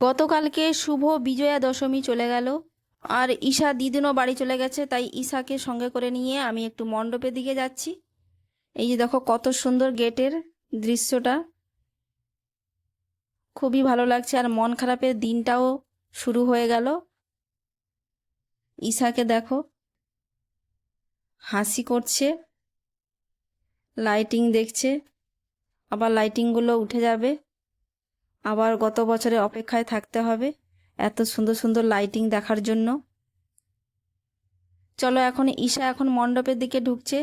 গতকালকে শুভ বিজয়া দশমী চলে গেল। আর ঈশা দিদিনও বাড়ি চলে গেছে, তাই ঈশাকে সঙ্গে করে নিয়ে আমি একটু মণ্ডপের দিকে যাচ্ছি। এই যে দেখো কত সুন্দর গেটের দৃশ্যটা। খুবই ভালো লাগছে আর মন খারাপের দিনটাও শুরু হয়ে গেল। ঈশাকে দেখো, হাসি করছে, লাইটিং দেখছে, আবার লাইটিংগুলো উঠে যাবে। আবার গত বছরে অপেক্ষায় থাকতে হবে এত সুন্দর সুন্দর লাইটিং দেখার জন্য। চলো এখন ঈশা এখন মণ্ডপের দিকে ঢুকছে।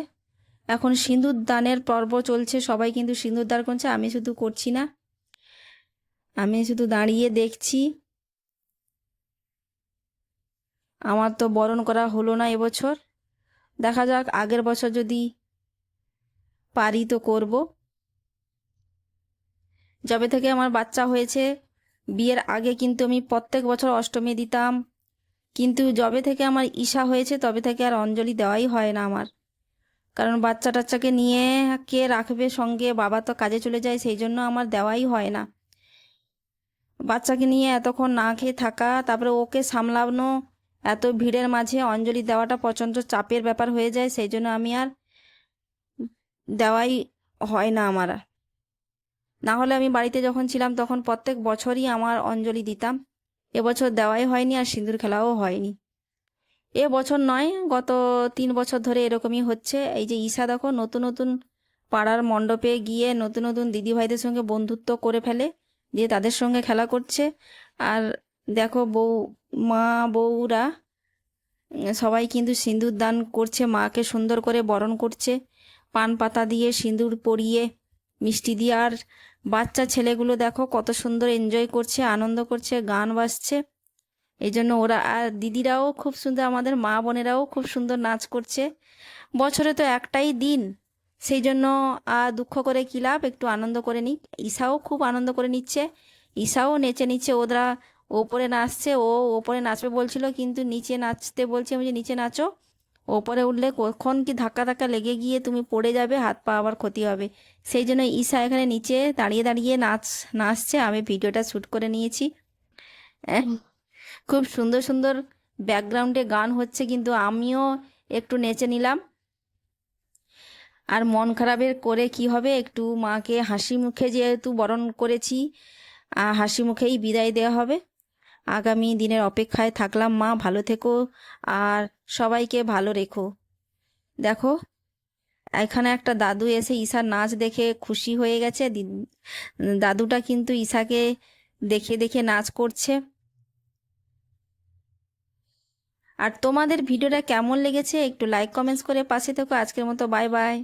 এখন সিঁদুর দানের পর্ব চলছে, সবাই কিন্তু সিঁদুর দান করছে, আমি শুধু করছি না। আমি শুধু দাঁড়িয়ে দেখছি। আমার তো বরণ করা হলো না এবছর। দেখা যাক আগের বছর যদি পারি তো করব। যবে থেকে আমার বাচ্চা হয়েছে, বিয়ের আগে কিন্তু আমি প্রত্যেক বছর অষ্টমী দিতাম। কিন্তু যবে থেকে আমার ঈশা হয়েছে, তবে থেকে আর অঞ্জলি দেওয়াই হয় না আমার। কারণ বাচ্চা টাচ্চাকে নিয়ে কে রাখবে সঙ্গে, বাবা তো কাজে চলে যায়, সেই জন্য আমার দেওয়াই হয় না। বাচ্চাকে নিয়ে এতক্ষণ না খেয়ে থাকা, তারপরে ওকে সামলানো, এত ভিড়ের মাঝে অঞ্জলি দেওয়াটা প্রচণ্ড চাপের ব্যাপার হয়ে যায়, সেই জন্য আমি আর দেওয়াই হয় না আমার। না হলে আমি বাড়িতে যখন ছিলাম তখন প্রত্যেক বছরই আমার অঞ্জলি দিতাম। এবছর দেওয়াই হয়নি আর সিঁদুর খেলাও হয়নি। এ বছর নয়, গত তিন বছর ধরে এরকমই হচ্ছে। এই যে ঈশা দেখো, নতুন নতুন পাড়ার মণ্ডপে গিয়ে নতুন নতুন দিদিভাইদের সঙ্গে বন্ধুত্ব করে ফেলে দিয়ে তাদের সঙ্গে খেলা করছে। আর দেখো বউ, মা, বউরা সবাই কিন্তু সিঁদুর দান করছে, মাকে সুন্দর করে বরণ করছে। পান পাতা দিয়ে সিঁদুর পরিয়ে, মিষ্টি দিয়ে, আর বাচ্চা ছেলেগুলো দেখো কত সুন্দর এনজয় করছে, আনন্দ করছে, গান বাজছে। এই জন্য ওরা, আর দিদিরাও খুব সুন্দর, আমাদের মা বোনেরাও খুব সুন্দর নাচ করছে। বছরে তো একটাই দিন, সেই জন্য দুঃখ করে কী লাভ? একটু আনন্দ করে নিক। ঈশাও খুব আনন্দ করে নিচ্ছে। ঈশাও নেচে নিচ্ছে ওরা ওপরে নাচছে, ও ওপরে নাচবে বলছিল, কিন্তু নিচে নাচতে বলছে, আমি যে নিচে নাচো ওপরে উঠলে কখন কি ধাক্কা ধাক্কা লেগে গিয়ে তুমি পড়ে যাবে হাত পা আবার ক্ষতি হবে। সেই জন্য ঈশা এখানে নিচে দাঁড়িয়ে দাঁড়িয়ে নাচ নাচছে। আমি ভিডিওটা শ্যুট করে নিয়েছি। খুব সুন্দর সুন্দর ব্যাকগ্রাউন্ডে গান হচ্ছে কিন্তু আমিও একটু নেচে নিলাম। আর মন খারাপের করে কি হবে? একটু মাকে হাসি মুখে যেহেতু বরণ করেছি হাসি মুখেই বিদায় দেওয়া হবে। আগামী দিনের অপেক্ষায় থাকলাম মা ভালো থেকো। আর সবাইকে ভালো রেখো। দেখো, এখানে একটা দাদু এসে ঈশার নাচ দেখে খুশি হয়ে গেছে। দাদুটা কিন্তু ঈশাকে দেখে দেখে নাচ করছে। আর তোমাদের ভিডিওটা কেমন লেগেছে একটু লাইক কমেন্টস করে পাশে থেকো। আজকের মতো বাই বাই